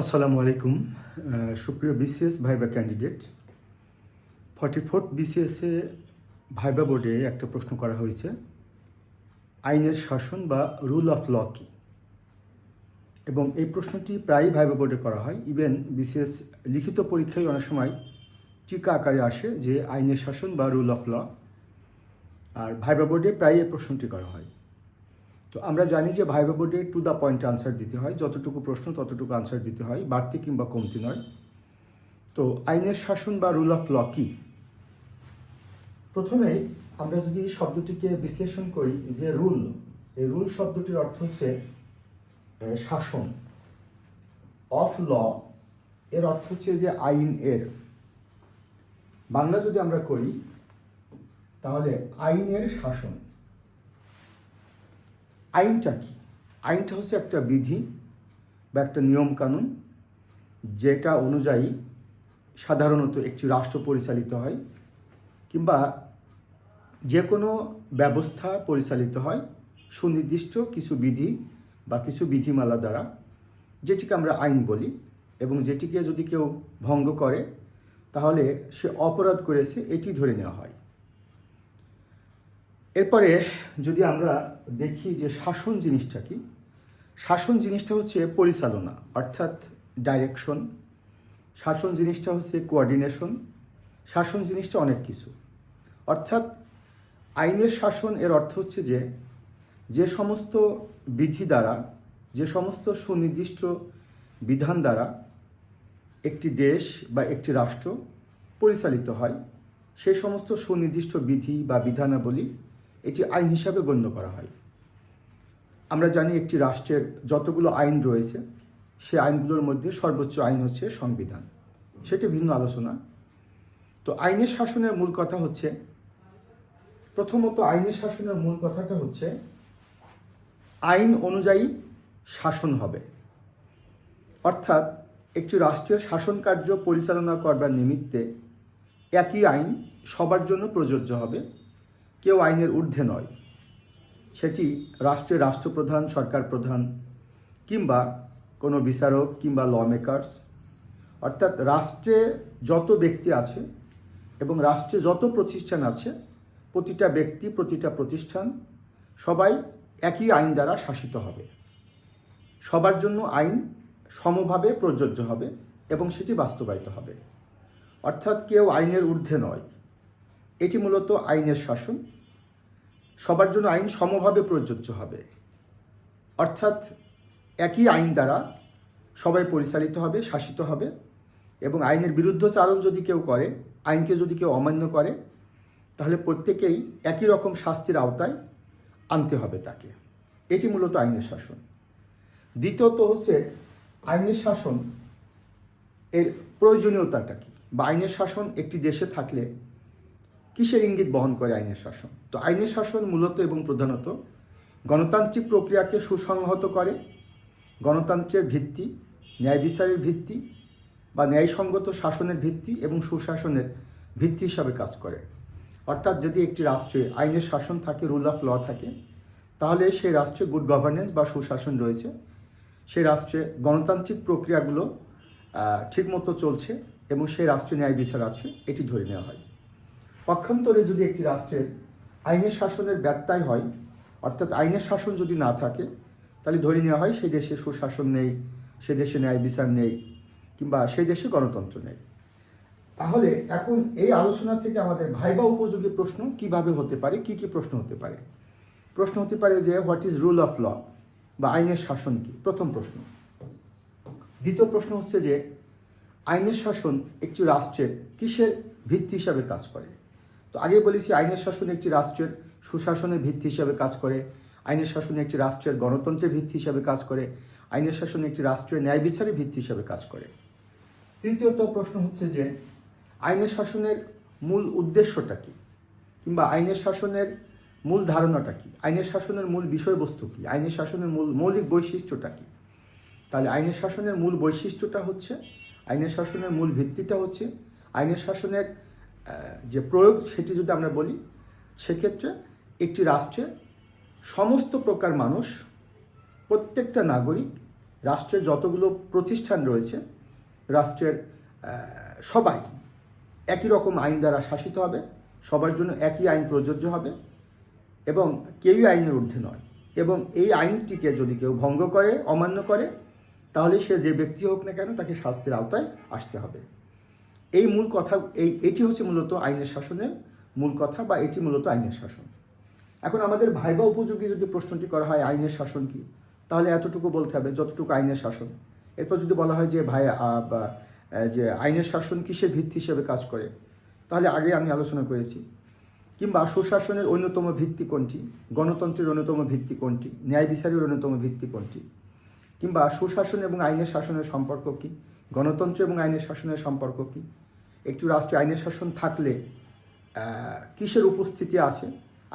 আসসালামু আলাইকুম। সুপ্রিয় BCS viva candidate forty fourth বিসিএসে viva বোর্ডে একটা প্রশ্ন করা হয়েছে, আইনের শাসন বা রুল অফ ল কি? এবং এই প্রশ্নটি প্রায়ই ভাইবা বোর্ডে করা হয়। ইভেন বিসিএস লিখিত পরীক্ষায় অনেক সময় টিকা আকারে আসে যে আইনের শাসন বা রুল অফ ল আর ভাইবা বোর্ডে প্রায়ই এই প্রশ্নটি করা হয়। তো আমরা জানি যে ভাইবা বোর্ডে টু দ্য পয়েন্ট আনসার দিতে হয়। যতটুকু প্রশ্ন, ততটুকু আনসার দিতে হয়। বাড়তি কিংবা কমতি নয়। তো আইনের শাসন বা রুল অফ ল কি? প্রথমে আমরা যদি শব্দটিকে বিশ্লেষণ করি যে রুল এই রুল শব্দটির অর্থ হচ্ছে শাসন। অফ ল এর অর্থ হচ্ছে যে আইন এর। বাংলা যদি আমরা করি, তাহলে আইনের শাসন। আইনটা কি? আইনটা হচ্ছে একটা বিধি বা একটা নিয়মকানুন যেটা অনুযায়ী সাধারণত একটি রাষ্ট্র পরিচালিত হয় কিংবা যে কোনো ব্যবস্থা পরিচালিত হয় সুনির্দিষ্ট কিছু বিধি বা কিছু বিধিমালা দ্বারা, যেটিকে আমরা আইন বলি এবং যেটিকে যদি কেউ ভঙ্গ করে, তাহলে সে অপরাধ করেছে, এটি ধরে নেওয়া হয়। এরপরে যদি আমরা দেখি যে শাসন জিনিসটা কি, শাসন জিনিসটা হচ্ছে পরিচালনা, অর্থাৎ ডাইরেকশন শাসন জিনিসটা হচ্ছে কোঅর্ডিনেশন শাসন জিনিসটা অনেক কিছু। অর্থাৎ আইনের শাসন এর অর্থ হচ্ছে যে যে সমস্ত বিধি দ্বারা, যে সমস্ত সুনির্দিষ্ট বিধান দ্বারা একটি দেশ বা একটি রাষ্ট্র পরিচালিত হয় সেই সমস্ত সুনির্দিষ্ট বিধি বা বিধানাবলী এটি আইন হিসাবে গণ্য করা হয়। আমরা জানি একটি রাষ্ট্রের যতগুলো আইন রয়েছে সে আইনগুলোর মধ্যে সর্বোচ্চ আইন হচ্ছে সংবিধান। সেটি ভিন্ন আলোচনা। তো আইনের শাসনের মূল কথা হচ্ছে, প্রথমত আইনের শাসনের মূল কথাটা হচ্ছে, আইন অনুযায়ী শাসন হবে। অর্থাৎ একটি রাষ্ট্রের শাসন কার্য পরিচালনা করবার নিমিত্তে একই আইন সবার জন্য প্রযোজ্য হবে। কেউ আইনের ঊর্ধ্বে নয়। সেটি রাষ্ট্রের রাষ্ট্রপ্রধান, সরকার প্রধান কিংবা কোনো বিচারক কিংবা ল মেকার্স অর্থাৎ রাষ্ট্রে যত ব্যক্তি আছে এবং রাষ্ট্রে যত প্রতিষ্ঠান আছে, প্রতিটা ব্যক্তি, প্রতিটা প্রতিষ্ঠান সবাই একই আইন দ্বারা শাসিত হবে। সবার জন্য আইন সমভাবে প্রযোজ্য হবে এবং সেটি বাস্তবায়িত হবে। অর্থাৎ কেউ আইনের ঊর্ধ্বে নয়। এটি মূলত আইনের শাসন। সবার জন্য আইন সমভাবে প্রযোজ্য হবে। অর্থাৎ একই আইন দ্বারা সবাই পরিচালিত হবে, শাসিত হবে এবং আইনের বিরুদ্ধচারণ যদি কেউ করে, আইনকে যদি কেউ অমান্য করে, তাহলে প্রত্যেকেই একই রকম শাস্তির আওতায় আনতে হবে তাকে। এটি মূলত আইনের শাসন। দ্বিতীয়ত হচ্ছে আইনের শাসন এর প্রয়োজনীয়তাটা কি? বা আইনের শাসন একটি দেশে থাকলে কিসের ইঙ্গিত বহন করে আইনের শাসন? তো আইনের শাসন মূলত এবং প্রধানত গণতান্ত্রিক প্রক্রিয়াকে সুসংহত করে, গণতন্ত্রের ভিত্তি, ন্যায় বিচারের ভিত্তি বা ন্যায়সঙ্গত শাসনের ভিত্তি এবং সুশাসনের ভিত্তি হিসাবে কাজ করে। অর্থাৎ যদি একটি রাষ্ট্রে আইনের শাসন থাকে রুল অফ ল থাকে, তাহলে সেই রাষ্ট্রে গুড গভর্নেন্স বা সুশাসন রয়েছে। সেই রাষ্ট্রে গণতান্ত্রিক প্রক্রিয়াগুলো ঠিকমতো চলছে এবং সেই রাষ্ট্রে ন্যায় বিচার আছে, এটি ধরে নেওয়া হয়। পক্ষান্তরে যদি একটি রাষ্ট্রের আইনের শাসনের ব্যত্যয় হয়, অর্থাৎ আইনের শাসন যদি না থাকে, তাহলে ধরে নেওয়া হয় সেই দেশে সুশাসন নেই, সে দেশে ন্যায় বিচার নেই, কিংবা সেই দেশে গণতন্ত্র নেই। তাহলে এখন এই আলোচনা থেকে আমাদের ভাইবা উপযোগী প্রশ্ন কীভাবে হতে পারে, কি কি প্রশ্ন হতে পারে? প্রশ্ন হতে পারে যে, what is rule of law বা আইনের শাসন কি? প্রথম প্রশ্ন। দ্বিতীয় প্রশ্ন হচ্ছে যে, আইনের শাসন একটি রাষ্ট্রের কিসের ভিত্তি হিসাবে কাজ করে? তো আগে বলেছি আইনের শাসন একটি রাষ্ট্রের সুশাসনের ভিত্তি হিসাবে কাজ করে। আইনের শাসন একটি রাষ্ট্রের গণতন্ত্রের ভিত্তি হিসাবে কাজ করে। আইনের শাসন একটি রাষ্ট্রের ন্যায় বিচারের ভিত্তি হিসাবে কাজ করে। তৃতীয়ত প্রশ্ন হচ্ছে যে, আইনের শাসনের মূল উদ্দেশ্যটা কি? কিংবা আইনের শাসনের মূল ধারণাটা কি? আইনের শাসনের মূল বিষয়বস্তু কি? আইনের শাসনের মূল মৌলিক বৈশিষ্ট্যটা কি? তাহলে আইনের শাসনের মূল বৈশিষ্ট্যটা হচ্ছে, আইনের শাসনের মূল ভিত্তিটা হচ্ছে, আইনের শাসনের যে প্রয়োগ সেটি যদি আমরা বলি, সেক্ষেত্রে একটি রাষ্ট্রে সমস্ত প্রকার মানুষ, প্রত্যেকটা নাগরিক, রাষ্ট্রের যতগুলো প্রতিষ্ঠান রয়েছে, রাষ্ট্রের সবাই একই রকম আইন দ্বারা শাসিত হবে, সবার জন্য একই আইন প্রযোজ্য হবে এবং কেউই আইনের ঊর্ধ্বে নয়। এবং এই আইনটিকে যদি কেউ ভঙ্গ করে, অমান্য করে, তাহলে সে যে ব্যক্তি হোক না কেন তাকে শাস্তির আওতায় আসতে হবে। এই মূল কথা, এই, এটি হচ্ছে মূলত আইনের শাসনের মূল কথা বা এটি মূলত আইনের শাসন। এখন আমাদের ভাইবা উপযোগী যদি প্রশ্নটি করা হয়, আইনের শাসন কি? তাহলে এতটুকু বলতে হবে, যতটুকু আইনের শাসন। এরপর যদি বলা হয় যে, ভাই বা যে আইনের শাসন কিসের ভিত্তি হিসেবে কাজ করে? তাহলে আগে আমি আলোচনা করেছি। কিংবা সুশাসনের অন্যতম ভিত্তি কোনটি? গণতন্ত্রের অন্যতম ভিত্তি কোনটি? ন্যায় বিচারের অন্যতম ভিত্তি কোনটি? কিংবা সুশাসন এবং আইনের শাসনের সম্পর্ক কি? গণতন্ত্র এবং আইনের শাসনের সম্পর্ক কি? একটু রাষ্ট্রে আইনের শাসন থাকলে কিসের উপস্থিতি আছে?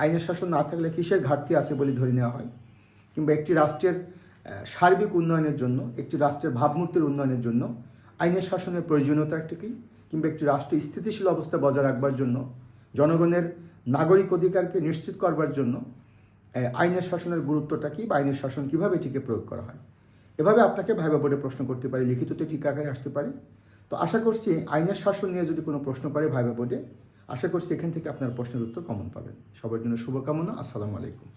আইনের শাসন না থাকলে কিসের ঘাটতি আছে বলে ধরে নেওয়া হয়? কিংবা একটি রাষ্ট্রের সার্বিক উন্নয়নের জন্য, একটি রাষ্ট্রের ভাবমূর্তির উন্নয়নের জন্য আইনের শাসনের প্রয়োজনীয়তা একটা কিংবা একটি রাষ্ট্র স্থিতিশীল অবস্থা বজায় রাখবার জন্য, জনগণের নাগরিক অধিকারকে নিশ্চিত করবার জন্য আইনের শাসনের গুরুত্বটা কী বা আইনের শাসন কীভাবে এটিকে প্রয়োগ করা হয়? এভাবে আপনাকে ভাইবা বোর্ডে প্রশ্ন করতে পারে, লিখিততে ঠিক আকারে আসতে পারে। তো আশা করছি আইনের শাসন নিয়ে যদি কোনো প্রশ্ন করে ভাইবা বোর্ডে, আশা করছি এখান থেকে আপনার প্রশ্নের উত্তর কমন পাবেন। সবার জন্য শুভকামনা, আসসালামু আলাইকুম।